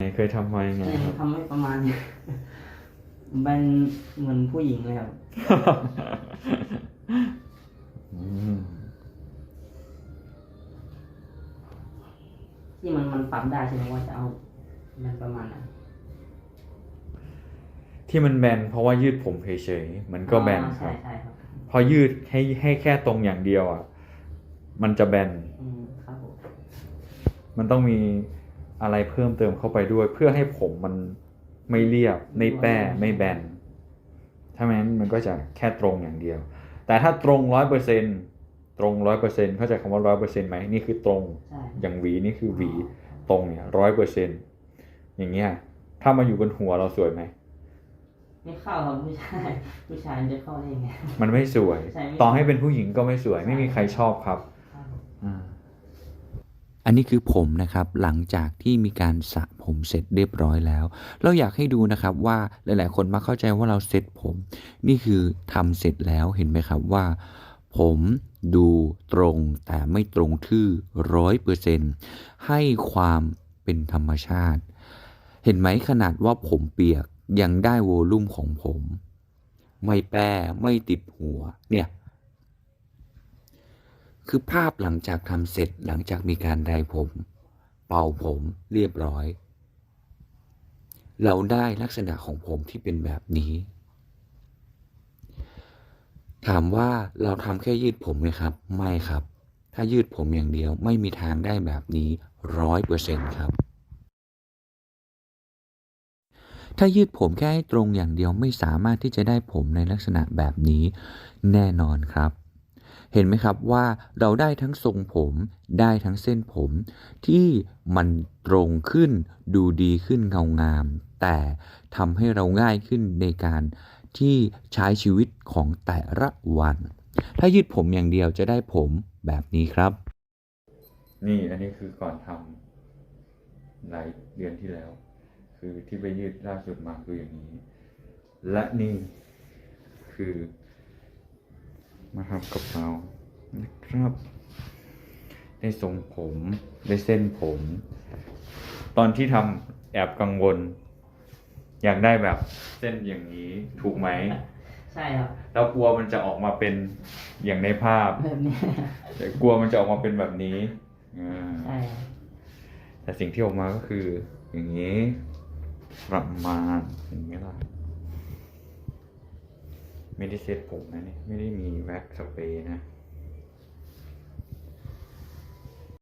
ไหนเคยทำมายังไงเนี่ยครับทำให้ประมาณนี้เป็นเหมือนผู้หญิงเลยครับอืมที่มันมันปรับได้ใช่ไหมว่าจะเอามันประมาณไหนที่มันแบนเพราะว่ายืดผมเฉยๆมันก็แบนอ๋อครัใช่บใช่ครับ พอยืดให้ให้แค่ตรงอย่างเดียวอะ มันจะแบนอืมครับผมมันต้องมี อะไรเพิ่มเติมเข้าไปด้วย เพื่อให้ผมมันไม่เรียบ ไม่แป้ไม่แบนถ้าไม่งั้นมันก็จะแค่ตรงอย่างเดียว แต่ถ้าตรงร้อยเปอร์เซ็นตรงร้อยเปอร์เซ็นเข้าใจคำว่าร้อยเปอร์เซ็นไหมนี่คือตรงใช่อย่างหวีนี่คือหวีตรงเนี่ยร้อยเปอร์เซ็นอย่างเงี้ยถ้ามาอยู่บนหัวเราสวยไหมไม่เข้าครับผู้ชายผู้ชายมันจะเข้าได้ยังไงมันไม่สวยใช่ไม่ต่อให้เป็นผู้หญิงก็ไม่สวย ไม่มีใครชอบครับครับผมอ่า อันนี้คือผมนะครับหลังจากที่มีการสระผมเสร็จเรียบร้อยแล้ว เราอยากให้ดูนะครับว่าหลาย ๆ คนมาเข้าใจว่าเราเซ็ตผม นี่คือทำเสร็จแล้วเห็นไหมครับว่า ผมดูตรงแต่ไม่ตรงทื่อร้อยเปอร์เซ็นให้ความเป็นธรรมชาติ เห็นไหมขนาดว่าผมเปียกยังได้โวลุ่มของผม ไม่แป้ไม่ติดหัวเนี่ย คือภาพหลังจากทำเสร็จหลังจากมีการไดผม เป่าผมเรียบร้อย เราได้ลักษณะของผมที่เป็นแบบนี้ ถามว่าเราทำแค่ยืดผมไหมครับ ไม่ครับ ถ้ายืดผมอย่างเดียวไม่มีทางได้แบบนี้ร้อยเปอร์เซ็นครับ ถ้ายืดผมแค่ให้ตรงอย่างเดียวไม่สามารถที่จะได้ผมในลักษณะแบบนี้แน่นอนครับ เห็นไหมครับว่าเราได้ทั้งทรงผมได้ทั้งเส้นผม ที่มันตรงขึ้นดูดีขึ้นเงางาม แต่ทำให้เราง่ายขึ้นในการที่ใช้ชีวิตของแต่ละวัน ถ้ายืดผมอย่างเดียวจะได้ผมแบบนี้ครับ นี่อันนี้คือก่อนทำหลายเดือนที่แล้ว คือที่ไปยืดล่าสุดมาคืออย่างนี้ และนี่คือ มาทำกับเรานะครับ ได้ทรงผมได้เส้นผม ตอนที่ทำแอบกังวล อยากได้แบบเส้นอย่างนี้ถูกไหมใช่ครับแล้วกลัวมันจะออกมาเป็นอย่างในภาพแบบนี้แต่กลัวมันจะออกมาเป็นแบบนี้อ่าใช่ครับแต่สิ่งที่ออกมาก็คืออย่างนี้ประมาณอย่างนี้ล่ะ ไม่ได้เซ็ตผมนะเนี่ยไม่ได้มีแว็กสเปรย์นะ